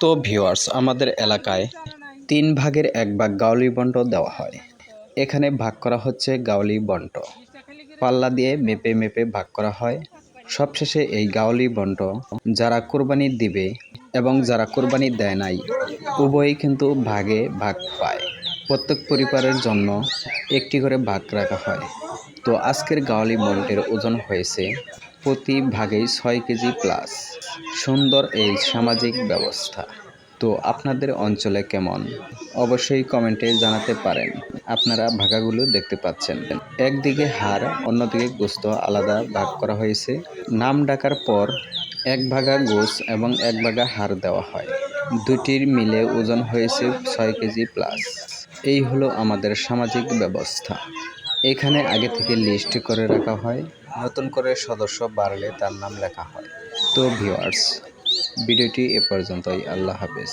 তো ভিউয়ার্স, আমাদের এলাকায় তিন ভাগের এক ভাগ গাউলি বন্ট দেওয়া হয়। এখানে ভাগ করা হচ্ছে গাউলি বন্ট পাল্লা দিয়ে মেপে মেপে ভাগ করা হয়। সবশেষে এই গাউলি বন্ট যারা কোরবানি দিবে এবং যারা কোরবানি দেয় নাই, উভয়ই কিন্তু ভাগে ভাগ পায়। প্রত্যেক পরিবারের জন্য একটি করে ভাগ রাখা হয়। তো আজকের গাওয়ালি বন্টের ওজন হয়েছে প্রতি ভাগেই ছয় কেজি প্লাস সুন্দর এই সামাজিক ব্যবস্থা। তো আপনাদের অঞ্চলে কেমন? অবশ্যই কমেন্টে জানাতে পারেন। আপনারা ভাগাগুলো দেখতে পাচ্ছেন। একদিকে হাড়, অন্যদিকে গোস্ত আলাদা ভাগ করা হয়েছে। নাম ডাকার পর এক ভাগা গোস এবং এক ভাগা হাড় দেওয়া হয়। দুটির মিলে ওজন হয়েছে ছয় কেজি প্লাস এই হলো আমাদের সামাজিক ব্যবস্থা। এখানে আগে থেকে লিস্ট করে রাখা হয়। নতুন করে সদস্য বাড়লে তার নাম লেখা হয়। তো ভিওয়ার্স ভিডিওটি এ পর্যন্তই। আল্লাহ হাফেজ।